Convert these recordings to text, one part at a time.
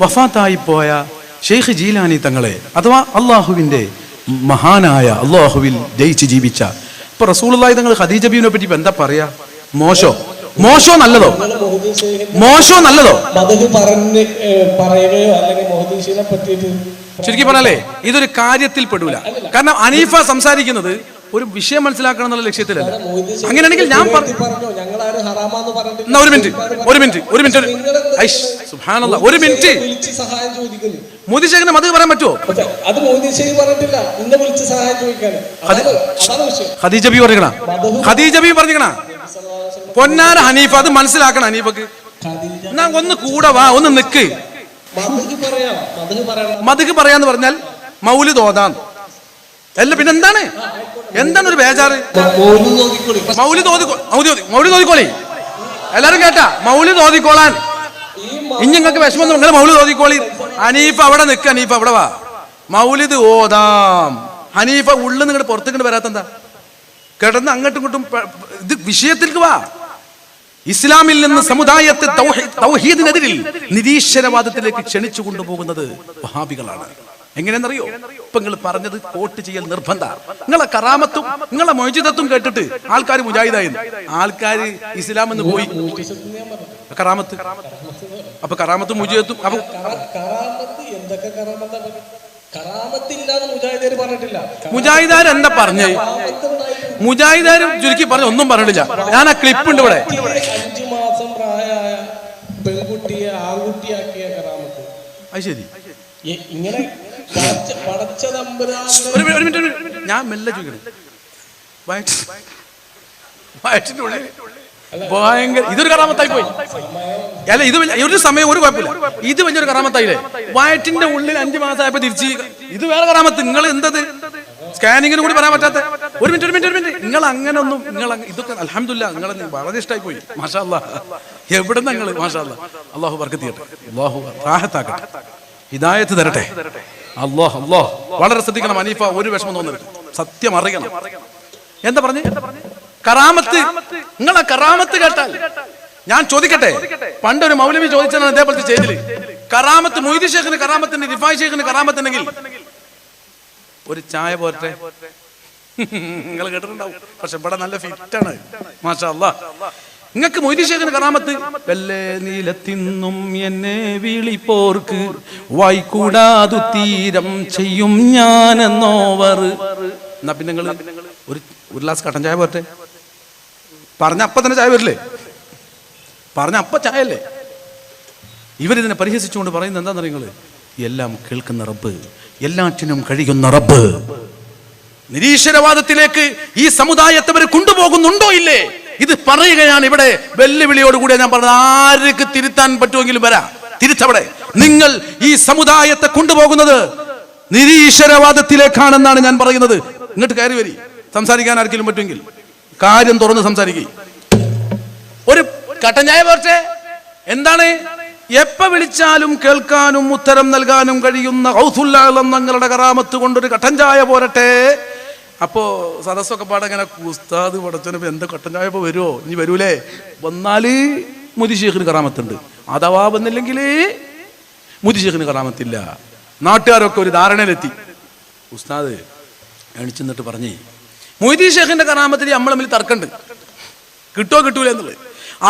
വഫാത്തായി പോയ ഷെയ്ഖ് ജീലാനി തങ്ങളെ അഥവാ അള്ളാഹുവിന്റെ മഹാനായ അള്ളാഹുവിൽ ജയിച്ച് ജീവിച്ച ഇപ്പൊ റസൂലുള്ളാഹി തങ്ങൾ ഖദീജ ബീവിനെ പറ്റി എന്താ പറയാ? മോശോ. മോശോ നല്ലതോ? മോശോ നല്ലതോ? പറഞ്ഞ് ഏ, പറയുകയോ അല്ലെങ്കിൽ മൊഹദ്ദീൻ പറ്റിയിട്ട് ശരിക്കും പറഞ്ഞാലേ ഇതൊരു കാര്യത്തിൽ പെടൂല. കാരണം അനീഫ സംസാരിക്കുന്നത് ഒരു വിഷയം മനസ്സിലാക്കണം എന്നുള്ള ലക്ഷ്യത്തിലല്ല. അങ്ങനെയാണെങ്കിൽ ഞാൻ പറഞ്ഞു? എന്നാ ഒരു മിനിറ്റ് ഒരു മിനിറ്റ് ഒരു മിനിറ്റ്. ഐഷ്, ഒരു മിനിറ്റ്. മോദി ശേഖരന് അത് പറയാൻ പറ്റുമോ അത് മോദി പറഞ്ഞിട്ടില്ല. വിളിച്ച് സഹായം ഖദീജ ബി പറഞ്ഞാ ഖദീജ ബി പറഞ്ഞാ പൊന്നാര ഹനീഫ അത് മനസ്സിലാക്കണം ഹനീഫക്ക്. ഒന്ന് കൂടെ വാ ഒന്ന് നിക്ക്. മധുക്ക് മതുക്ക് പറയാന്ന് പറഞ്ഞാൽ മൗലി തോതാൻ അല്ല പിന്നെ എന്താണ്? എന്താണ് ഒരു ബേജാറ്? മൗലി തോതിക്കോളി മൗലി തോതി- മൗലി തോതിക്കോളി എല്ലാരും കേട്ടാ? മൗലി തോതിക്കോളാൻ ഇനി നിങ്ങൾക്ക് വിഷമം നിങ്ങൾ മൗലി തോതിക്കോളി ഹനീഫ് അവിടെ നിൽക്ക അനീഫ് അവിടെ വാ. മൗലിദ് ഓതാം. ഹനീഫ ഉള്ളിൽ നിങ്ങൾ പുറത്തേക്ക് വരാത്തെന്താ? കിടന്ന് അങ്ങോട്ടും ഇങ്ങോട്ടും ഇത് വിഷയത്തിലേക്ക് വാ. ഇസ്ലാമിൽ നിന്ന് സമുദായത്തെ തൗഹീ- തൗഹീദിനെതിരിൽ നിരീശ്വരവാദത്തിലേക്ക് ക്ഷണിച്ചു കൊണ്ടുപോകുന്നത് വഹാബികളാണ്. എങ്ങനെയെന്നറിയോ? ഇപ്പൊ നിങ്ങൾ പറഞ്ഞത് വോട്ട് ചെയ്യൽ നിർബന്ധ. നിങ്ങളെ കറാമത്തും നിങ്ങളെ മൊയ്ജിതത്തും കേട്ടിട്ട് ആൾക്കാർ മുജാഹിദായി ആൾക്കാർ ഇസ്ലാം എന്ന് പോയി കറാമത്ത്. അപ്പൊ കറാമത്തും മുജിതത്വം അപ്പൊ എന്തൊക്കെ മുജാഹിദാർ എന്താ പറഞ്ഞ? മുജാഹിദാർ ചുരുക്കി പറഞ്ഞു ഒന്നും പറഞ്ഞിട്ടില്ല. ഞാൻ ആ ക്ലിപ്പ് ഉണ്ട് ഇവിടെ. അഞ്ചു മാസം പ്രായമായ പെൺകുട്ടിയെ ആൺകുട്ടിയാക്കിയ കറാമത്ത്. അത് ശരി. ഇങ്ങനെ ഒരു മിനിറ്റ്. ഞാൻ മെല്ലെ ചോദിക്കണം ഉള്ളിൽ ഭയങ്കര ഇതൊരു കറാമത്തായി പോയി. അല്ല ഇത് ഒരു സമയം ഒരു കുഴപ്പമില്ല. ഇത് വലിയൊരു കറാമത്തായില്ലേ? വയറ്റിന്റെ ഉള്ളിൽ അഞ്ചു മാസമായപ്പോ തിരിച്ച് ഇത് വേറെ കറാമത്ത്. നിങ്ങൾ എന്തത്? സ്കാനിങ്ങിന് കൂടി പറയാൻ പറ്റാത്ത ഒരു മിനിറ്റ് ഒരു മിനിറ്റ് നിങ്ങൾ അങ്ങനെ ഒന്നും നിങ്ങൾ ഇതൊക്കെ അലഹമില്ല നിങ്ങൾ വളരെ ഇഷ്ടമായി പോയി. മാഷാ അല്ലാ എവിടെ നിങ്ങൾ മാഷാ അല്ലാ അള്ളാഹു ബർക്കത്ത് ചെയ്യട്ടെ. അള്ളാഹു റാഹത്താക്കട്ടെ. ഹിദായത്ത് തരട്ടെ. അല്ലോ അള്ളാഹ് വളരെ ശ്രദ്ധിക്കണം അനീഫ ഒരു വിഷമം തോന്നരുത്. സത്യം അറിയണം. എന്താ പറഞ്ഞു? കറാമത്ത്. നിങ്ങളെ കറാമത്ത് കേട്ടാൽ ഞാൻ ചോദിക്കട്ടെ? പണ്ട് ഒരു മൗലവി ചോദിച്ചാണ് അതേപോലത്തെ ചെയ്തിൽ. കറാമത്ത് മൊയ്തി ഷേഖിന് കറാമത്തിന്റെ റിഫായ് ഷേഖിന് കറാമത്തുണ്ടെങ്കിൽ ഒരു ചായ പോരട്ടെ? നിങ്ങൾ കേട്ടിട്ടുണ്ടാവും. പക്ഷെ ഇവിടെ നല്ല ഫിറ്റാണ് മാഷാ അല്ലാ നിങ്ങൾക്ക് മൊയ്തീശേഖന കറാമത്ത്? വെല്ലേ നീലത്തിന്നും എന്നെ വിളിപ്പോർക്ക് വായിക്കൂടാതു തീരം ചെയ്യും ഞാനെന്നോവർ. എന്നാ പിന്നെ നിങ്ങൾ ഒരു ഒരു ഗ്ലാസ് കട്ടൻ ചായ പോരട്ടെ? പറഞ്ഞ അപ്പൊ തന്നെ ചായ വരില്ലേ? പറഞ്ഞ അപ്പ ചായ അല്ലേ ഇവരിതിനെ പരിഹസിച്ചുകൊണ്ട് പറയുന്നത് എന്താണെന്ന് നിങ്ങൾ എല്ലാം കേൾക്കുന്ന റബ്ബ് എല്ലാറ്റിനും കഴിയുന്ന റബ്ബ്. നിരീശ്വരവാദത്തിലേക്ക് ഈ സമുദായത്തെ കൊണ്ടുപോകുന്നുണ്ടോ ഇല്ലേ? ഇത് പറയുകയാണ് ഇവിടെ വെല്ലുവിളിയോടുകൂടി ഞാൻ പറഞ്ഞത്. ആർക്ക് തിരുത്താൻ പറ്റുമെങ്കിലും വരാം. തിരിച്ചവിടെ. നിങ്ങൾ ഈ സമുദായത്തെ കൊണ്ടുപോകുന്നത് നിരീശ്വരവാദത്തിലേക്കാണെന്നാണ് ഞാൻ പറയുന്നത്. ഇങ്ങോട്ട് കയറി വരി. സംസാരിക്കാൻ ആർക്കെങ്കിലും പറ്റുമെങ്കിൽ. കാര്യം തുറന്ന് സംസാരിക്കുക ഒരു കട്ടഞ്ഞായ പോർച്ചെ. എന്താണ്? എപ്പ വിളിച്ചാലും കേൾക്കാനും ഉത്തരം നൽകാനും കഴിയുന്ന ഹൗസുല്ലാങ്ങളുടെ കറാമത്ത് കൊണ്ടൊരു കട്ടൻ ചായ പോരട്ടെ. അപ്പോ സദസ്സൊക്കെ പാടങ്ങനെ ഉസ്താദ് പടച്ചനപ്പ് എന്താ കട്ടൻ ചായ വരുമോ ഇനി വരൂലേ? വന്നാൽ മുതിശേഖിന് കറാമത്തുണ്ട്. അഥവാ വന്നില്ലെങ്കിൽ മുതിശേഖിന് കറാമത്തില്ല. നാട്ടുകാരൊക്കെ ഒരു ധാരണയിലെത്തി. ഉസ്താദ് എണിച്ചു നിന്നിട്ട് പറഞ്ഞേ മൊയ്തി ഷേഖിന്റെ കറാമത്തിൽ നമ്മൾ തമ്മിൽ തർക്കമുണ്ട് കിട്ടോ കിട്ടൂല എന്നുള്ളത്.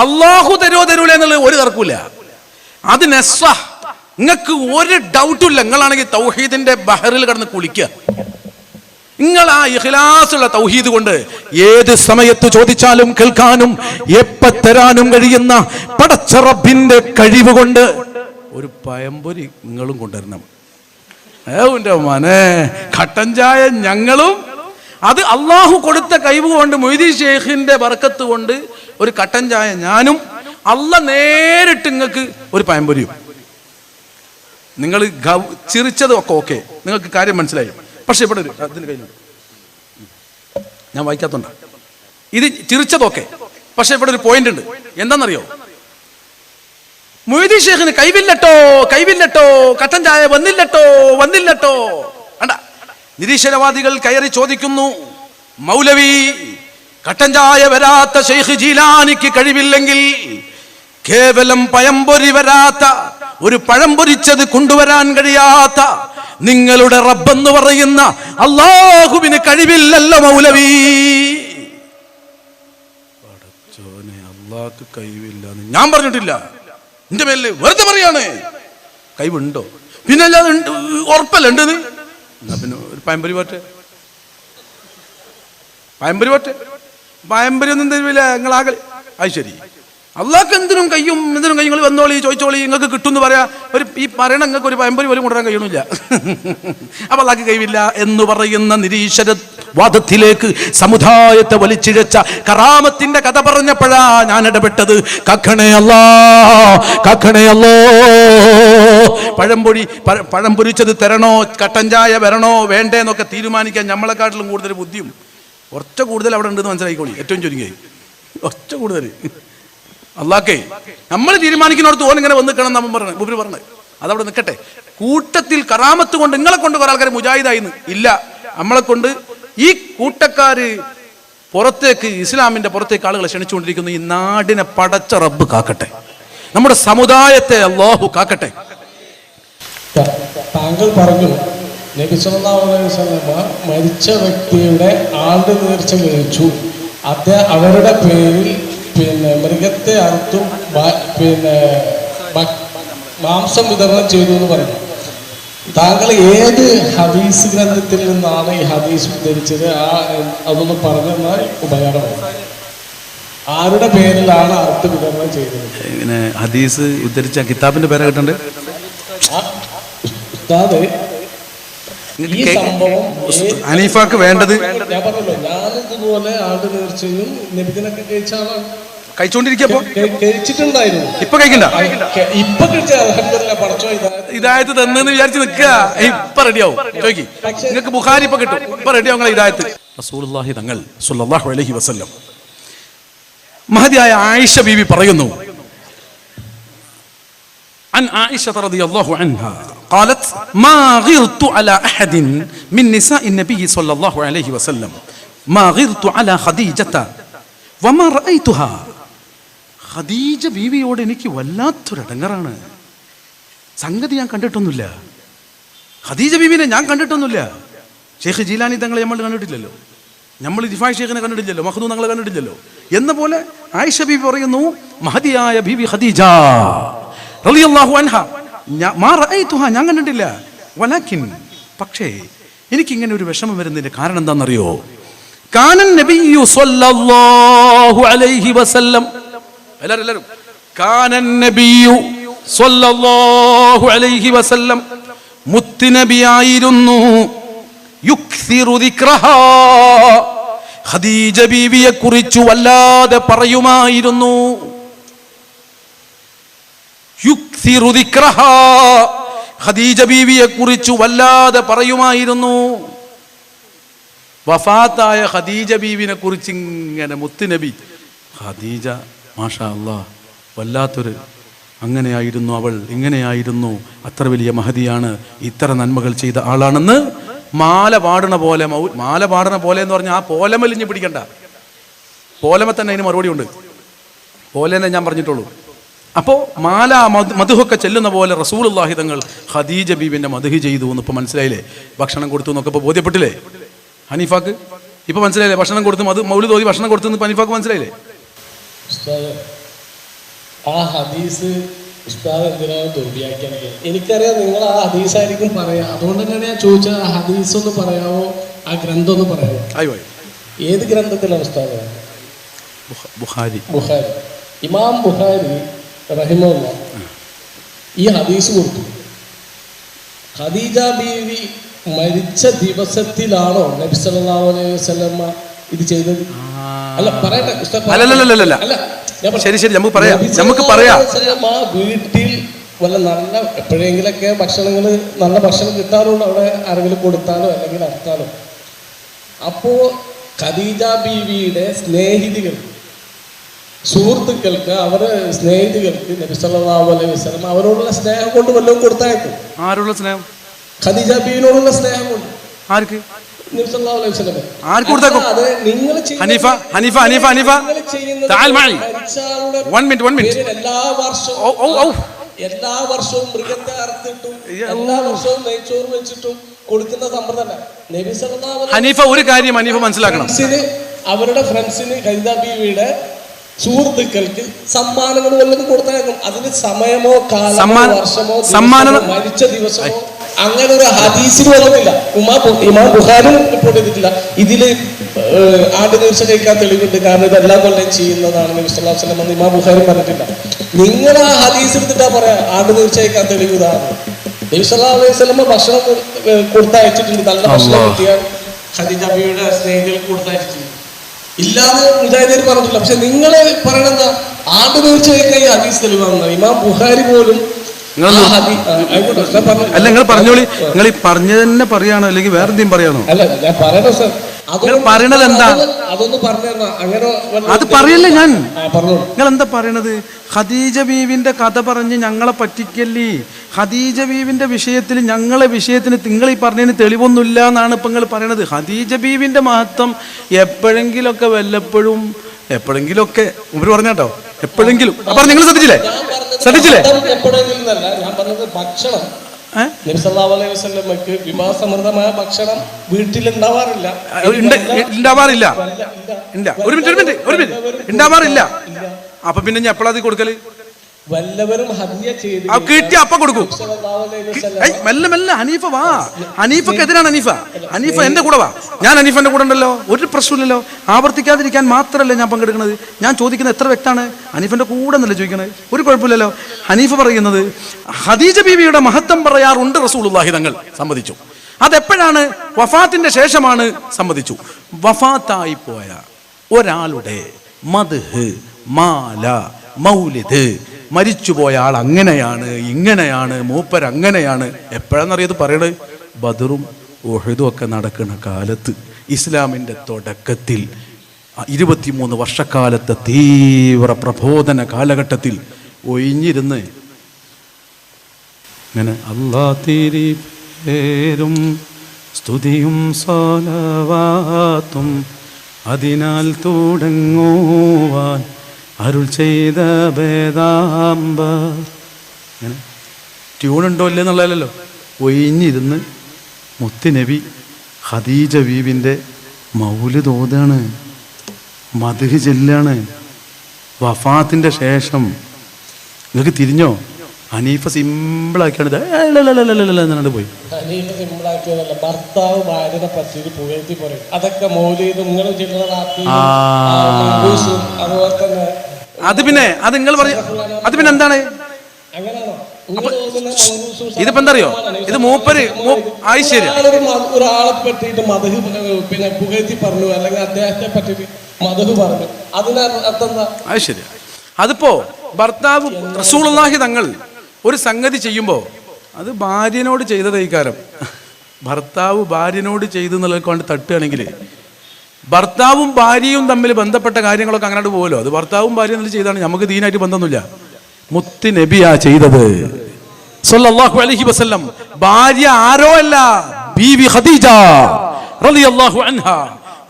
അള്ളാഹു തരോ തരൂല എന്നുള്ളത് ഒരു തർക്കൂല അത് നെസ്വ. നിങ്ങൾക്ക് ഒരു ഡൗട്ടും ഇല്ല. നിങ്ങളാണെങ്കിൽ തൗഹീദിന്റെ ബഹറിൽ കടന്ന് കുളിക്കുക നിങ്ങൾ ആ ഇഖിലാസുള്ള തൗഹീദ് കൊണ്ട് ഏത് സമയത്ത് ചോദിച്ചാലും കേൾക്കാനും എപ്പ തരാനും കഴിയുന്ന പടച്ച റബ്ബിന്റെ കഴിവ് കൊണ്ട് ഒരു പയമ്പൊരി നിങ്ങളും കൊണ്ടുവരണം. ഏവന്റെ മനെ കട്ടൻ ചായ ഞങ്ങളും. അത് അള്ളാഹു കൊടുത്ത കഴിവ് കൊണ്ട് മൊയ്തി ഷേഖിന്റെ വറക്കത്ത് കൊണ്ട് ഒരു കട്ടൻ ചായ ഞാനും. അല്ല നേരിട്ട് നിങ്ങൾക്ക് ഒരു പയമ്പൊരിയും. നിങ്ങൾ ചിരിച്ചതൊക്കെ ഓക്കെ. നിങ്ങൾക്ക് കാര്യം മനസ്സിലായി. പക്ഷെ ഇവിടെ ഒരു അതിന് കഴിഞ്ഞു. ഞാൻ വായിക്കാത്തോണ്ട. ഇത് ചിരിച്ചതൊക്കെ. പക്ഷെ ഇവിടെ ഒരു പോയിന്റ് ഉണ്ട്. എന്താണെന്നറിയോ? മൊയ്തി ഷേഖിന് കൈവില്ലട്ടോ കൈവില്ലട്ടോ കട്ടൻ ചായ വന്നില്ലട്ടോ വന്നില്ലട്ടോ. അണ്ട നിരീശ്വരവാദികൾ കയറി ചോദിക്കുന്നു മൗലവി കട്ടൻ ചായ വരാത്ത ഷെയ്ഖ് ജീലാനിക്ക് കഴിവില്ലെങ്കിൽ കേവലം പയമ്പൊരി വരാത്ത ഒരു പഴം പൊരിച്ചത് കൊണ്ടുവരാൻ കഴിയാത്ത നിങ്ങളുടെ റബ്ബെന്ന് പറയുന്ന അള്ളാഹുവിന് കഴിവില്ലല്ലോ മൗലവി. പടച്ചോനെ അള്ളാഹ്ക്ക് കഴിവില്ല ഞാൻ പറഞ്ഞിട്ടില്ല. എന്റെ പേരിൽ വെറുതെ പറയാണ്. കഴിവുണ്ടോ? പിന്നെ അല്ലാതെ ഉറപ്പല്ല ഉണ്ട് എന്നാ പിന്നെ ഒരു പയമ്പരി പോട്ടെ. പയമ്പരി പോട്ടെ. പയമ്പരി ഒന്നും തരുവില്ല ആകെ അത് ശരി. അള്ളാഹ്ക്ക് എന്തിനും കയ്യും എന്തിനും കയ്യും നിങ്ങൾ വന്നോളി ചോദിച്ചോളി നിങ്ങൾക്ക് കിട്ടും എന്ന് പറയാ. ഒരു ഈ പറയണ നിങ്ങൾക്ക് ഒരു പയമ്പരി പോലും കൊണ്ടുവരാൻ കഴിയണില്ല. അപ്പൊ അള്ളാഹ്ക്ക് കഴിവില്ല എന്ന് പറയുന്ന നിരീശ്വര വാദത്തിലേക്ക് സമുദായത്തെ വലിച്ചിഴച്ച കറാമത്തിന്റെ കഥ പറഞ്ഞപ്പോഴാ ഞാൻ ഇടപെട്ടത്. കക്കണേ കക്കണേ പഴംപൊടി പഴ- പഴം പൊരിച്ചത് തരണോ കട്ടൻ ചായ വരണോ വേണ്ടേന്നൊക്കെ തീരുമാനിക്കാൻ നമ്മളെക്കാട്ടിലും കൂടുതൽ ബുദ്ധിയും. കുറച്ച് കൂടുതൽ അവിടെ ഉണ്ടെന്ന് മനസ്സിലാക്കിക്കോളി ഏറ്റവും ചുരുങ്ങിയായി കുറച്ച് കൂടുതൽ. അള്ളാക്കേ നമ്മൾ തീരുമാനിക്കുന്നിടത്ത് ഓൻ ഇങ്ങനെ വന്ന് നിൽക്കണം നമ്മൾ പറഞ്ഞു ഉപരി പറഞ്ഞത് അതവിടെ നിൽക്കട്ടെ കൂട്ടത്തിൽ കറാമത്ത് കൊണ്ട് നിങ്ങളെ കൊണ്ട് കുറെ ആൾക്കാർ മുജാഹിദായിന്ന്. ഇല്ല. നമ്മളെ കൊണ്ട് ഈ കൂട്ടക്കാര് പുറത്തേക്ക് ഇസ്ലാമിന്റെ പുറത്തേക്ക് ആളുകളെ ക്ഷണിച്ചുകൊണ്ടിരിക്കുന്നു. ഈ നാടിനെ പടച്ച റബ്ബ് കാക്കട്ടെ. നമ്മുടെ സമുദായത്തെ അള്ളാഹു കാക്കട്ടെ. താങ്കൾ പറഞ്ഞു മരിച്ച വ്യക്തിയുടെ ആണ്ട് നേർച്ച കഴിച്ചു അത് അവരുടെ പേരിൽ പിന്നെ മൃഗത്തെ അറുത്തും പിന്നെ മാംസം വിതരണം ചെയ്തു എന്ന് പറഞ്ഞു താങ്കൾ ഏത് ഹദീസ് ഗ്രന്ഥത്തിൽ നിന്നാണ് ഈ ഹദീസ് ഉദ്ധരിച്ചത്? ആ അതൊന്ന് പറഞ്ഞാൽ ഉപകാരമാണ് ആരുടെ പേരിലാണ് അർത്ഥ വിതരണം ചെയ്തത്? ഇങ്ങനെ ഹദീസ് ഉദ്ധരിച്ച കിതാബിന്റെ പേരെ കിട്ടണ്ടേ ഉസ്താദ് അനീഫാക്ക് വേണ്ടത് ഞാൻ പറഞ്ഞല്ലോ ഞാൻ ഇതുപോലെ ആളുടെ നേർച്ചയും നബിദിനൊക്കെ കഴിച്ച ഇപ്പൊ കഴിക്കണ്ട? ഇതായത് തന്നെന്ന് വിചാരിച്ചു നിൽക്കുക. ഇപ്പൊ റെഡിയാവും ചോദിക്കി നിങ്ങൾക്ക് ബുഹാരി ഇപ്പൊ കിട്ടും. ഇപ്പൊ റെഡിയാവും ഇതായത് റസൂലുള്ളാഹി തങ്ങൾ സുല്ലല്ലാഹു അലൈഹി വസല്ലം. മഹതിയായ ആയിഷ ബീവി പറയുന്നു. അൻ ആയിഷ റളിയല്ലാഹു അൻഹ. قالت ما غرت على أحد من نساء النبي صلى الله عليه وسلم ما غرت على خديجة وما رأيتها ഖദീജ ബീവിയോട് എനിക്ക് വല്ലാത്തൊരടങ്ങറാണ് സംഗതി ഞാൻ കണ്ടിട്ടൊന്നുമില്ല ഖദീജ ബീവിനെ ഞാൻ കണ്ടിട്ടൊന്നുമില്ല ഷെയ്ഖ് ജീലാനി തങ്ങളെ നമ്മൾ കണ്ടിട്ടില്ലല്ലോ നമ്മൾ ദിഫായ് ഷെയ്ഖിനെ കണ്ടിട്ടില്ലല്ലോ മഹദൂ തങ്ങളെ കണ്ടിട്ടില്ലല്ലോ എന്ന പോലെ ആയിഷ ബീവി പറയുന്നു മഹദിയായ ബീവി ഖദീജ റളിയല്ലാഹു അൻഹ ഞാ- മാ ഞാൻ കണ്ടിട്ടില്ല. വലാക്കിൻ പക്ഷേ എനിക്കിങ്ങനെ ഒരു വിഷമം വരുന്നതിന്റെ കാരണം എന്താണെന്നറിയോ? കാനൻ നബിയു അലൈഹി വസല്ലം. നബിയു അലൈഹി വസല്ലം. ഖദീജ ബീവിയെ കുറിച്ച് വല്ലാതെ പറയുമായിരുന്നു. ഖദീജ ബീവിയെ കുറിച്ച് വല്ലാതെ പറയുമായിരുന്നു. വഫാത്തായ ഖദീജ ബീവിനെ കുറിച്ച് ഇങ്ങനെ മുത്തുനബി ഖദീജ മാഷാ അല്ലാ വല്ലാത്തൊരു അങ്ങനെയായിരുന്നു അവൾ ഇങ്ങനെയായിരുന്നു അത്ര വലിയ മഹതിയാണ് ഇത്ര നന്മകൾ ചെയ്ത ആളാണെന്ന് മാല പാടണ പോലെ മാല പാടണ പോലെ എന്ന് പറഞ്ഞാൽ ആ പോലമലിഞ്ഞ് പിടിക്കണ്ട. പോലമ തന്നെ അതിന് മറുപടി ഉണ്ട്. പോലെന്നെ ഞാൻ പറഞ്ഞിട്ടുള്ളൂ. അപ്പോൾ മാല മധു മധുഹൊക്കെ ചെല്ലുന്ന പോലെ റസൂലുള്ളാഹി തങ്ങൾ ഖദീജ ബീബിന്റെ മധുഹ് ചെയ്തു എന്ന് ഇപ്പോൾ മനസ്സിലായില്ലേ? ഭക്ഷണം കൊടുത്തു എന്നൊക്കെ ഇപ്പോൾ ബോധ്യപ്പെട്ടില്ലേ? ഹനീഫാക്ക്? ഇപ്പോൾ മനസ്സിലായില്ലേ? ഭക്ഷണം കൊടുത്തു മധു മൗലി തോതി ഭക്ഷണം കൊടുത്തു എന്ന് ഹനീഫാക്ക് മനസ്സിലായില്ലേ? ആ ഹദീസ് ഉസ്താദ് എന്തിനാണ് ദുർവ്യാഖ്യാനിക്കുന്നത് എനിക്കറിയാം നിങ്ങൾ ആ ഹദീസായിരിക്കും പറയാ. അതുകൊണ്ട് തന്നെയാണ് ഞാൻ ചോദിച്ചത്? ആ ഹദീസ് ഒന്ന് പറയാമോ ആ ഗ്രന്ഥം ഒന്ന് പറയാമോ ആയി പോയി. ഏത് ഗ്രന്ഥത്തിലാണ് ഉസ്താദ്? ബുഖ- ബുഖാരി. ബുഖാരി. ഇമാം ബുഖാരി റഹിമുള്ള ഈ ഹദീസ് കൊടുത്തു. ഖദീജ ബീവി മരിച്ച ദിവസത്തിലാണോ നബി സല്ലല്ലാഹു അലൈഹി വസല്ലമ ഇത് ചെയ്തത്? അല്ല പറയട്ടെ. അല്ല ശരി ശരി നമുക്ക് പറയാം. നമുക്ക് പറയാം. വീട്ടിൽ വല്ല നല്ല എപ്പോഴെങ്കിലൊക്കെ ഭക്ഷണങ്ങൾ നല്ല ഭക്ഷണം കിട്ടാറുണ്ട് അവിടെ ആരെങ്കിലും കൊടുത്താലോ അല്ലെങ്കിൽ അർത്താലോ അപ്പോ ഖദീജ ബീവിയുടെ സ്നേഹിതികൾ സുഹൃത്തുക്കൾക്ക് അവരെ സ്നേഹിതകൾക്ക് അലൈഹി അവരോടുള്ള സ്നേഹം കൊണ്ട് വല്ലതും കൊടുത്തയക്കും ആരോടുള്ള സ്നേഹം? ഖദീജ ബീവിനോടുള്ള സ്നേഹം കൊണ്ട്. ആർക്ക്? എല്ലാ വർഷവും മൃഗത്തെ അറുത്തിട്ടും എല്ലാ വർഷവും നെയ്ച്ചോറ് വെച്ചിട്ടും കൊടുക്കുന്ന നബി ഹനീഫ ഒരു കാര്യം ഹനീഫ മനസ്സിലാക്കണം. അവരുടെ ഫ്രണ്ട്സിന് ഖൈദ ബീവിയുടെ സുഹൃത്തുക്കൾക്ക് സമ്മാനങ്ങൾ വല്ലതും കൊടുത്തേക്കും അതിന് സമയമോ കാലമോ വർഷമോ സമ്മാനം- മരിച്ച ദിവസമോ അങ്ങനെ ഒരു ഹദീസിൽ വന്നിട്ടില്ല. ഉമാ ഉമാ ഇമാം ബുഖാരി റിപ്പോർട്ട് ചെയ്തിട്ടില്ല. ഇതിൽ ഏഹ്, ദിവസം നേർച്ച കഴിക്കാൻ തെളിവുണ്ട്. കാരണം ഇതെല്ലാം കൊല്ലം ചെയ്യുന്നതാണ് നബി അലൈഹി വസല്ലം എന്ന് ഇമാം ബുഖാരി പറഞ്ഞിട്ടില്ല. നിങ്ങൾ ആ ഹദീസ് എടുത്തിട്ടാ പറയാ ആട് നേർച്ച കഴിക്കാൻ തെളിവ് ഇതാണ്. നബി അലൈഹി ഭക്ഷണം കൊടുത്തയച്ചിട്ടുണ്ട്. നല്ല ഭക്ഷണം. കിട്ടിയാൽ ഹദീജ് അബിയുടെ കൊടുത്തയച്ചിട്ടുണ്ട്. ഇല്ലാതെ മുജാഹിദീർ പറഞ്ഞിട്ടില്ല. പക്ഷെ നിങ്ങൾ പറയണെന്ന ആണ്ട് വീഴ്ച കഴിക്കാൻ ഹദീസ് തെളിവാണെന്ന് ഇമാം ബുഹാരി പോലും. അല്ല നിങ്ങൾ പറഞ്ഞോളി. നിങ്ങൾ ഈ പറഞ്ഞു തന്നെ പറയാണോ അല്ലെങ്കിൽ വേറെ എന്തെങ്കിലും പറയാണോ? അല്ല ഞാൻ പറയണ സർ പറയണത് എന്താ? അതൊന്ന് അതൊന്ന് പറഞ്ഞു തരണം അങ്ങനെ അത് പറയല്ലേ ഞാൻ? നിങ്ങൾ എന്താ പറയണത്? ഖദീജ ബീവിന്റെ കഥ പറഞ്ഞ് ഞങ്ങളെ പറ്റിക്കല്ലേ? ഖദീജ ബീവിന്റെ വിഷയത്തിൽ ഞങ്ങളെ വിഷയത്തിന് നിങ്ങൾ ഈ പറഞ്ഞതിന് തെളിവൊന്നുമില്ല എന്നാണ് ഇപ്പൊ നിങ്ങൾ പറയണത്. ഖദീജ ബീവിന്റെ മഹത്വം എപ്പോഴെങ്കിലൊക്കെ വല്ലപ്പോഴും എപ്പോഴെങ്കിലൊക്കെ ഇവർ പറഞ്ഞാട്ടോ എപ്പോഴെങ്കിലും. അപ്പൊ നിങ്ങൾ ശ്രദ്ധിച്ചില്ലേ? ശ്രദ്ധിച്ചില്ലേ? ഭക്ഷണം. ഭക്ഷണം ഉണ്ടാവാറില്ല ഉണ്ട് ഉണ്ടാവാറില്ല ഇല്ല, ഒരു മിനിറ്റ് ഒരു മിനിറ്റ് ഒരു മിനിറ്റ്. ഉണ്ടാവാറില്ല അപ്പൊ പിന്നെ ഞാൻ എപ്പോഴാ അത് കൊടുക്കൽ? വല്ലവരും ഹദിയ ചെയ്ത് ആ കിട്ടി അപ്പ കൊടുക്കും. മെല്ലെ മെല്ലെ ഹനീഫ വാ. ഹനീഫക്ക് എതിരാണ് ഹനീഫ. ഹനീഫ എന്റെ കൂടെ വാ. ഞാൻ ഹനീഫന്റെ കൂടെ ഉണ്ടല്ലോ. ഒരു പ്രശ്നമില്ലല്ലോ ആവർത്തിക്കാതിരിക്കാൻ മാത്രമല്ല ഞാൻ പങ്കെടുക്കുന്നത്? ഞാൻ ചോദിക്കുന്നത് എത്ര വ്യക്താണ്? ഹനീഫന്റെ കൂടെ എന്നല്ലേ ചോദിക്കണത് ഒരു കുഴപ്പമില്ലല്ലോ. ഹനീഫ പറയുന്നത് ഹദീജ ബീവിയുടെ മഹത്വം പറയാറുണ്ട് റസൂലുള്ളാഹി തങ്ങൾ. സമ്മതിച്ചു. അതെപ്പോഴാണ്? വഫാത്തിന്റെ ശേഷമാണ് സമ്മതിച്ചു. വഫാത്തായി പോയ ഒരാളുടെ മദ്ഹ് മാല മൗലിദ് മരിച്ചുപോയ ആൾ അങ്ങനെയാണ് ഇങ്ങനെയാണ് മൂപ്പർ അങ്ങനെയാണ്. എപ്പോഴാണെന്നറിയത് പറയണത്? ബദറും ഉഹദും ഒക്കെ നടക്കുന്ന കാലത്ത് ഇസ്ലാമിന്റെ തുടക്കത്തിൽ ഇരുപത്തിമൂന്ന് വർഷക്കാലത്തെ തീവ്ര പ്രബോധന കാലഘട്ടത്തിൽ ഒഴിഞ്ഞിരുന്ന് ഇങ്ങനെ അള്ളാ തിരി പേരും സ്തുതിയും സോലവാത്തും അതിനാൽ തുടങ്ങുവാൻ അരുൾ ചെയ്ത വേദാംബ ഇങ്ങനെ ട്യൂണുണ്ടോ ഇല്ല എന്നുള്ളതല്ലോ ഒഴിഞ്ഞിരുന്ന് മുത്തുനബി ഖദീജ ബീബിന്റെ മൗൽ തോതാണ് മധുഹ് ചെല്ലാണ് വഫാത്തിന്റെ ശേഷം. നിങ്ങൾക്ക് തിരിഞ്ഞോ? ഹനീഫ സിമ്പിളാക്കിയാണ് എന്നാണ്ട് പോയി. സിമ്പിളാക്കിയതല്ല ഭർത്താവ് ഭാര്യനെ പറ്റിയിട്ട് പുകഴ്ത്തി പറയും അതൊക്കെ മൗലീദും നിങ്ങൾ അതുപോലെ തന്നെ അത് പിന്നെ അത് നിങ്ങൾ പറഞ്ഞു അത് പിന്നെ എന്താണ്? ഇതിപ്പോ എന്തറിയോ ഇത് മൂപ്പര് ആയിശ്ശേരി ഒരാളെ പറ്റിയിട്ട് മതഹ് പിന്നെ പുകഴ്ത്തി പറഞ്ഞു അല്ലെങ്കിൽ അദ്ദേഹത്തെ മതഹ് പറഞ്ഞു. അതിന് അർത്ഥം അത് ശരി. അതിപ്പോ ഭർത്താവ് റസൂലുള്ളാഹി തങ്ങൾ ഒരു സംഗതി ചെയ്യുമ്പോൾ അത് ഭാര്യനോട് ചെയ്തത് ഇക്കാരം ഭർത്താവ് ഭാര്യനോട് ചെയ്തു എന്നുള്ളത് കൊണ്ട് തട്ടുകയാണെങ്കിൽ ഭർത്താവും ഭാര്യയും തമ്മിൽ ബന്ധപ്പെട്ട കാര്യങ്ങളൊക്കെ അങ്ങനെ പോകുമല്ലോ അത് ഭർത്താവും ഭാര്യയും തമ്മിൽ ചെയ്താണ്. നമുക്ക് ദീനായിട്ട് ബന്ധമൊന്നുമില്ല. മുത്തി നബിയാ ചെയ്തത്. സല്ലല്ലാഹു അലൈഹി വസല്ലം. ഭാര്യ ആരോ അല്ല? ബീവി ഖദീജ റളിയല്ലാഹു അൻഹ.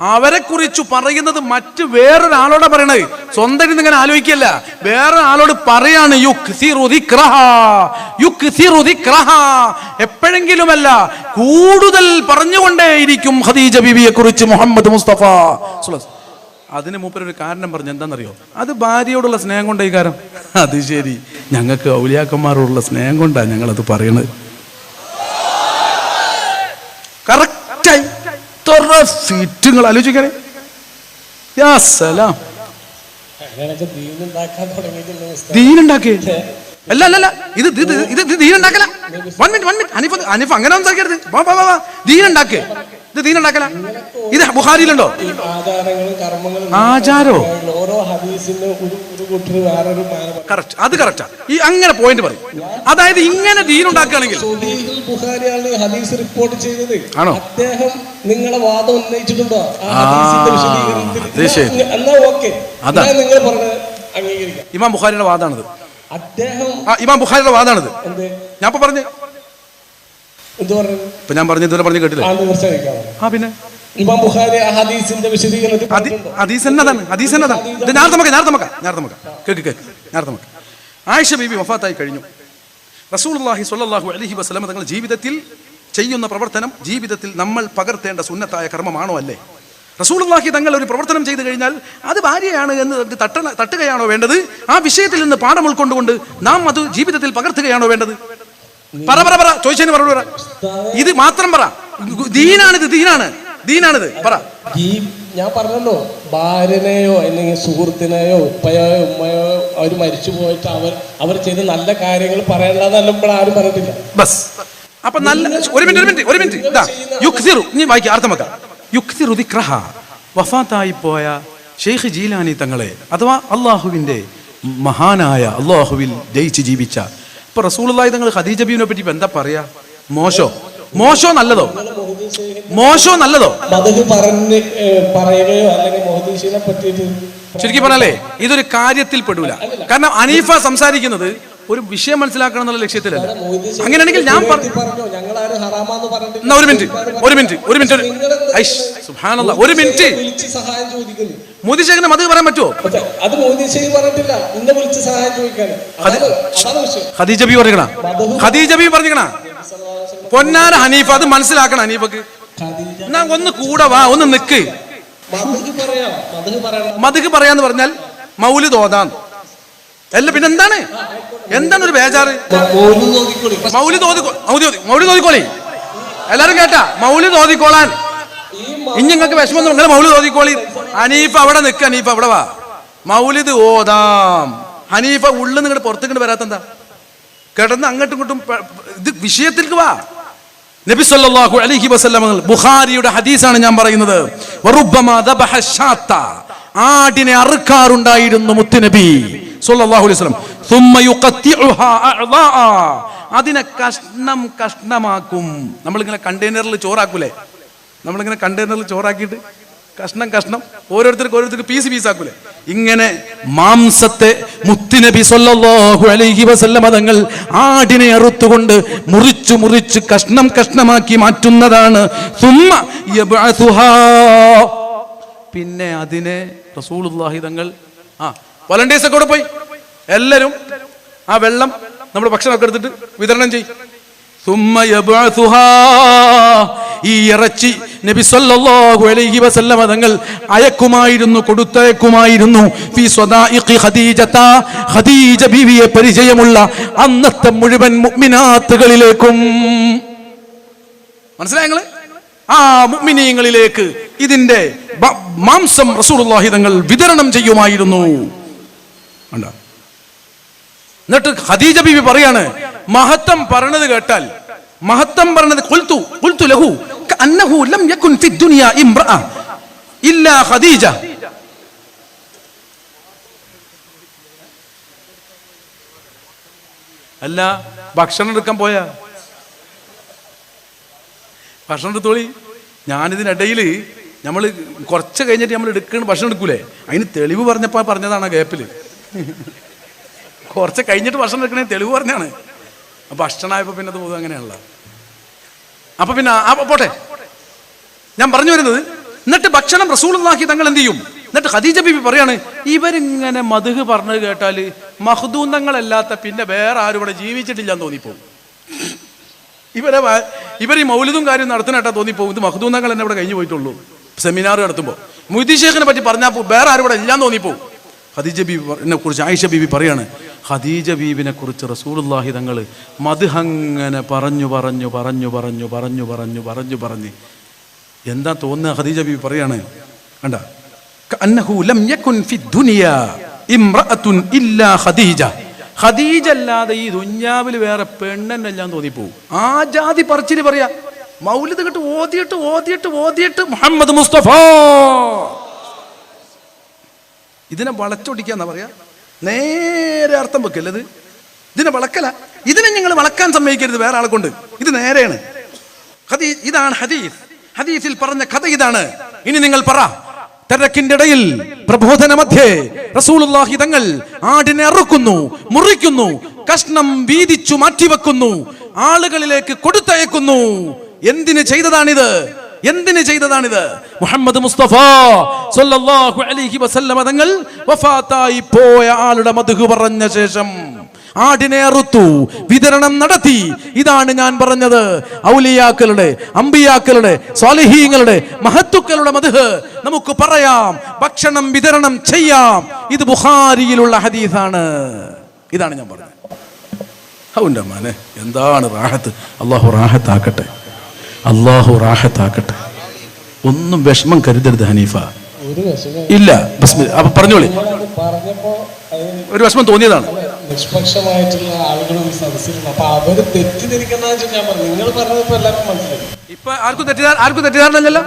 അവരെ കുറിച്ച് പറയുന്നത് മറ്റ് വേറൊരാളോടെ പറയണത്. സ്വന്തം ഇങ്ങനെ ആലോചിക്കല്ല. വേറൊരാളോട് പറയാണ്. എപ്പോഴെങ്കിലുമല്ല കൂടുതൽ പറഞ്ഞുകൊണ്ടേയിരിക്കും ഖദീജ ബിബിയെ കുറിച്ച് മുഹമ്മദ് മുസ്തഫ. അതിന് മൂപ്പര് ഒരു കാരണം പറഞ്ഞു എന്താണെന്നറിയോ? അത് ഭാര്യയോടുള്ള സ്നേഹം കൊണ്ടേ കാരണം കാരം അത് ശരി. ഞങ്ങൾക്ക് ഔലിയാക്കന്മാരോടുള്ള സ്നേഹം കൊണ്ടാണ് ഞങ്ങളത് പറയണത്. സീറ്റുകൾ ആലോചിക്കണേ. യാ സലാം. ദീനുണ്ടാക്കി അല്ല അല്ല അല്ല. ഇത് ഇത് ഇത് ദീനുണ്ടാക്കല. One minute one minute Anif Anif അങ്ങനെ സംസാരിക്കരുത് വാ വാ വാ വാ. ദീനുണ്ടാക്ക് ഇത് ദീനുണ്ടാക്കല? ഇത് ബുഹാരിയിലുണ്ടോ ആചാരോ? കറക്റ്റ് അത് കറക്റ്റാ ഈ അങ്ങനെ പോയിന്റ് പറയും. അതായത് ഇങ്ങനെ ദീനുണ്ടാക്കുകയാണെങ്കിൽ ഹദീസ് റിപ്പോർട്ട് ചെയ്തത്. ആണോ? അദ്ദേഹം നിങ്ങളെ വാദം ഉന്നയിച്ചിട്ടുണ്ടോ? എന്നാ- ഓക്കെ. അതാ. നിങ്ങൾ പറഞ്ഞത് അംഗീകരിക്കാം. ഇമാം ബുഹാരിയുടെ വാദാണിത്. അദ്ദേഹം ഇമാം ബുഹാരിയുടെ വാദാണിത്. എന്ത്? ഞാൻ ഇപ്പൊ പറഞ്ഞു ഇപ്പൊ ഞാൻ പറഞ്ഞു ഇതുവരെ പറഞ്ഞു കേട്ടില്ലേ? ആ പിന്നെ? ഇമാം ബുഖാരി ഹദീസിന്റെ വിശദീകരണത്തിൽ? ഹദീസ് എന്നതാണ് ഹദീസ് എന്നതാണ് ഇത് കേക്ക് കേക്ക് ആയിഷ ബീബി വഫാത്തായി കഴിഞ്ഞു. സ്വല്ലല്ലാഹു അലൈഹി വസല്ലം തങ്ങൾ ജീവിതത്തിൽ ചെയ്യുന്ന പ്രവർത്തനം ജീവിതത്തിൽ നമ്മൾ പകർത്തേണ്ട സുന്നത്തായ കർമ്മമാണോ അല്ലേ? റസൂലുള്ളാഹി തങ്ങൾ ഒരു പ്രവർത്തനം ചെയ്തു കഴിഞ്ഞാൽ അത് ഭാര്യയാണ് എന്ന് തട്ട തട്ടുകയാണോ വേണ്ടത്? ആ വിഷയത്തിൽ നിന്ന് പാഠം ഉൾക്കൊണ്ടുകൊണ്ട് നാം അത് ജീവിതത്തിൽ പകർത്തുകയാണോ വേണ്ടത്? പറ പറ പറ. ചോദിച്ചതിന് മറുപടി പറ. ഇത് മാത്രം പറ. ദീനാണിത് ദീനാണ്. ദീനാണിത്. പറ. ഈ ഞാൻ പറഞ്ഞല്ലോ ഭാര്യനെയോ അല്ലെങ്കിൽ സുഹൃത്തിനെയോ ഉപ്പയോ ഉമ്മയോ അവർ മരിച്ചു പോയിട്ട് അവർ അവർ ചെയ്ത നല്ല കാര്യങ്ങൾ ആരും പറഞ്ഞിട്ടില്ല. ബസ്. അപ്പൊ നല്ല ഒരു മിനിറ്റ് ഒരു മിനിറ്റ് ഒരു മിനിറ്റ്. ഇതാ യുക്തിറു നീ വായിക്കുക അർത്ഥം വെക്കാം. യുക്തിറു ദിക്രഹ. വഫാത്തായി പോയ ഷെയ്ഖ് ജീലാനി തങ്ങളെ അഥവാ അള്ളാഹുവിന്റെ മഹാനായ അള്ളാഹുവിൽ ജയിച്ച് ജീവിച്ച ഇപ്പൊ റസൂളായി നിങ്ങൾ ഖദീജ ബീവിനെ പറ്റി ഇപ്പൊ എന്താ പറയാ? മോശോ. മോശോ നല്ലതോ? മോശോ നല്ലതോ? മതക് പറഞ്ഞ് ഏഹ്, പറയുകയോ അല്ലെങ്കിൽ മോഹദീഷിനെ പറ്റിയിട്ട് ശരിക്കും പറഞ്ഞാലേ ഇതൊരു കാര്യത്തിൽ പെടൂല. കാരണം അനീഫ സംസാരിക്കുന്നത് ഒരു വിഷയം മനസ്സിലാക്കണം എന്നുള്ള ലക്ഷ്യത്തിലല്ല. അങ്ങനെയാണെങ്കിൽ ഞാൻ ഒരു മിനിറ്റ് ഒരു മിനിറ്റ് ഒരു മിനിറ്റ്. ഒരു മിനിറ്റ്. വിളിച്ച് സഹായം ചോദിക്കുന്നു പറയാൻ പറ്റുമോ അത് അത് മോദീശ്ശേരി പറഞ്ഞിട്ടില്ല. ഇന്നെ വിളിച്ച് സഹായം ഖദീജ ബി ഖദീജ ബി പൊന്നാര ഹനീഫ അത് മനസ്സിലാക്കണം ഹനീഫക്ക്. എന്നാ ഒന്ന് കൂടെ വാ ഒന്ന് നിക്ക്. മധുക്ക് പറയാന്ന് പറഞ്ഞാൽ മൗലി തോതാന്ന് അല്ല പിന്നെ എന്താണ്? എന്താണ് ഒരു ബേജാറ്? മൗലി തോതി മൗലി തോതിക്കോളി എല്ലാരും കേട്ടാ? മൗലി തോതിക്കോളാൻ ഇനി നിങ്ങൾക്ക് വിഷമം നിങ്ങൾ മൗലി തോതിക്കോളി ഹനീഫ അവിടെ നിൽക്ക ഹനീഫ് അവിടെ വാ. മൗലിദ് ഓതാം. ഹനീഫ ഉള്ളിൽ നിങ്ങളുടെ പുറത്തേക്ക് വരാത്തെന്താ? കിടന്ന് അങ്ങോട്ടും ഇങ്ങോട്ടും ഇത് വിഷയത്തിലേക്ക് വാ. നബി സല്ലല്ലാഹു അലൈഹി വസല്ലം ബുഖാരിയുടെ ഹദീസാണ് ഞാൻ പറയുന്നത്. ആടിനെ അറുക്കാറുണ്ടായിരുന്നു മുത്തുനബി സല്ലല്ലാഹു അലൈഹി വസല്ലം. സുമ്മ യുഖത്തിഉഹാ അഅദാ. അതിനെ കഷ്ണം കഷ്ണമാക്കും. നമ്മളിങ്ങനെ കണ്ടെയ്നറിൽ ചോറാക്കൂലേ? നമ്മളിങ്ങനെ കണ്ടെയ്നറിൽ ചോറാക്കിയിട്ട് കഷ്ണം കഷ്ണം. ഓരോരുത്തർക്ക് ഓരോരുത്തർക്ക് പീസ് പീസ് ആക്കൂലേ. ഇങ്ങനെ മാംസത്തെ മുത്തുനബി സല്ലല്ലാഹു അലൈഹി വസല്ല മതങ്ങൾ ആടിനെ അറുത്തുകൊണ്ട് മുറിച്ചു മുറിച്ച് കഷ്ണം കഷ്ണമാക്കി മാറ്റുന്നതാണ്. പിന്നെ അതിനെ റസൂലുള്ളാഹി തങ്ങൾ ആ വോളണ്ടിയേഴ്സ് കൂടെ പോയി. എല്ലാവരും ആ വെള്ളം നമ്മുടെ ഭക്ഷണമൊക്കെ എടുത്തിട്ട് വിതരണം ചെയ്യും. ഈ ഇറച്ചി നബി സല്ലല്ലാഹു അലൈഹി വസല്ലമ തങ്ങൾ അയക്കുമായിരുന്നു കൊടുത്തയക്കുമായിരുന്നു. ഫി സ്വദാഇഖി ഖദീജത ഖദീജ ബീവിയെ പരിചയമുള്ള അന്നത്തെ മുഴുവൻ മുഅ്മിനാത്തുകളിലേക്കും. മനസ്സിലായ നിങ്ങൾ ആ മുഅ്മിനീങ്ങളിലേക്ക് ഇതിന്റെ മാംസം റസൂലുള്ളാഹി തങ്ങൾ വിതരണം ചെയ്യുമായിരുന്നു? എന്നിട്ട് ഖദീജ ബീവി പറയാണ് മഹത്വം പറഞ്ഞത് കേട്ടാൽ മഹത്വം പറഞ്ഞത് കൊൽത്തു കൊൽത്തു ലഹു അന്നഹു ലം യകുൻ ഫി ദുനിയ ഇംറഅ ഇല്ലാ ഖദീജ. അല്ല ഭക്ഷണം എടുക്കാൻ പോയാ? ഭക്ഷണം എടുത്തോളി. ഞാനിതിനിടയിൽ നമ്മൾ കുറച്ച് കഴിഞ്ഞിട്ട് നമ്മൾ എടുക്കണ ഭക്ഷണം എടുക്കൂലേ? അതിന് തെളിവ് പറഞ്ഞപ്പോൾ പറഞ്ഞതാണ് ആ ഗ്യാപ്പിൽ കുറച്ച് കഴിഞ്ഞിട്ട് ഭക്ഷണം എടുക്കണേ തെളിവ് പറഞ്ഞാണ് അപ്പൊ ഭക്ഷണമായപ്പോ പിന്നെ അത് പൊതുവെ അങ്ങനെയാണല്ലോ അപ്പൊ പിന്നെ പോട്ടെ. ഞാൻ പറഞ്ഞു വരുന്നത് എന്നിട്ട് ഭക്ഷണം റസൂളാക്കി തങ്ങൾ എന്ത് ചെയ്യും? എന്നിട്ട് ഖദീജ ബിബി പറയാണ് ഇവരിങ്ങനെ മധുഹ് പറഞ്ഞത് കേട്ടാൽ മഹദൂന്തങ്ങളല്ലാത്ത പിന്നെ വേറെ ആരും ഇവിടെ ജീവിച്ചിട്ടില്ല എന്ന് തോന്നിപ്പോകും ഇവരെ ഇവർ ഈ മൗലിതും കാര്യം നടത്തുന്നേട്ടാ തോന്നിപ്പോകും ഇത് മഹദൂന്തങ്ങൾ എന്നെ ഇവിടെ കഴിഞ്ഞു പോയിട്ടുള്ളൂ. സെമിനാർ നടത്തുമ്പോൾ മുയ്തി പറ്റി പറഞ്ഞാൽ വേറെ ആരും ഇവിടെ ഇല്ലാന്ന് തോന്നിപ്പോകും ഖദീജ ബീബിനെ കുറിച്ച് ആയിഷ ബീബി പറയാണ്. ഖദീജ ബീബിനെ കുറിച്ച് റസൂലുള്ളാഹി തങ്ങൾ മധുഹങ്ങനെ പറഞ്ഞു പറഞ്ഞു പറഞ്ഞു പറഞ്ഞു പറഞ്ഞു പറഞ്ഞു പറഞ്ഞു പറഞ്ഞ്. എന്താ തോന്നുക ഖദീജ ബീബി പറയാണ്. കണ്ട. ലം യകുൻ ഫി ദുനിയ ഇംറഅത്തുൻ ഇല്ലാ ഖദീജ. ഖദീജ അല്ലാതെ ഈ ദുഞ്ഞാവിൽ വേറെ പെണ്ണെന്നെല്ലാം തോന്നിപ്പോവും. ആ ജാതി പറിച്ചിട്ട് പറയാ. മൗലിദ് കിട്ട് ഓതിയിട്ട് ഓതിയിട്ട് ഓതിയിട്ട് മുഹമ്മദ് മുസ്തഫ. ഇതിനെ വളച്ചൊടിക്കാന്നാ പറയാ? നേരെ അർത്ഥം വെക്കല്ലത് ഇതിനെ വളക്കല. ഇതിനെ ഞങ്ങൾ വളക്കാൻ സമ്മതിക്കരുത് വേറെ ആളെ കൊണ്ട്. ഇത് നേരെയാണ്. ഇതാണ് ഹദീസ്. ഹദീസിൽ പറഞ്ഞ കഥ ഇതാണ്. ഇനി നിങ്ങൾ പറ. തിരക്കിന്റെ ഇടയിൽ പ്രബോധന മധ്യേ റസൂലുള്ളാഹി തങ്ങൾ ആടിനെ അറുക്കുന്നു മുറിക്കുന്നു കഷ്ണം വീതിച്ചു മാറ്റിവെക്കുന്നു ആളുകളിലേക്ക് കൊടുത്തയക്കുന്നു. എന്തിന് ചെയ്തതാണിത്? എന്തിന് ചെയ്തതാണിത്? മുഹമ്മദ് മുസ്തഫ സല്ലല്ലാഹു അലൈഹി വസല്ലമ തങ്ങൾ വഫാത്തായി പോയ ആളുടെ മധുഹു പറഞ്ഞ ശേഷം ആടിനെ അറുത്തു വിതരണം നടത്തി. ഇതാണ് ഞാൻ പറഞ്ഞത്. ഔലിയാക്കളുടെ അമ്പിയാക്കളുടെ സ്വാലിഹീങ്ങളുടെ മഹത്തുക്കളുടെ മധു നമുക്ക് പറയാം. ഭക്ഷണം വിതരണം ചെയ്യാം. ഇത് ബുഹാരിയിലുള്ള ഹദീസാണ്. ഇതാണ് ഞാൻ പറഞ്ഞത്. അവന്റെ മാനെ എന്താണ് റാഹത്ത്? അള്ളാഹു റാഹത്താക്കട്ടെ. അള്ളാഹു റാഹത്താക്കട്ടെ. ഒന്നും വിഷമം കരുതരുത് ഹനീഫ. ഇല്ല അപ്പൊ പറഞ്ഞോളി. ഒരു വിഷമം തോന്നിയതാണ്. നിഷ്പക്ഷമായിട്ടുള്ള ആളുകളും ഈ സദസ്സിലുണ്ട് അപ്പൊ അവർ തെറ്റിദ്ധരിക്കുന്ന ഞാൻ പറഞ്ഞു നിങ്ങൾ പറഞ്ഞപ്പോ എല്ലാവർക്കും മനസ്സിലായി. ഇപ്പൊ ആർക്കും തെറ്റിദ്ധാര ആർക്കും തെറ്റിദ്ധാരണല്ലോ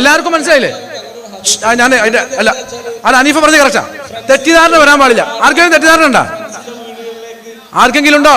എല്ലാവർക്കും മനസ്സിലായില്ലേ? ഞാൻ അതിന്റെ അല്ല. അല്ല അനീഫ പറഞ്ഞ കറക്റ്റാ തെറ്റിദ്ധാരണ വരാൻ പാടില്ല. ആർക്കെങ്കിലും തെറ്റിദ്ധാരണ ഉണ്ടോ? ആർക്കെങ്കിലും ഉണ്ടോ?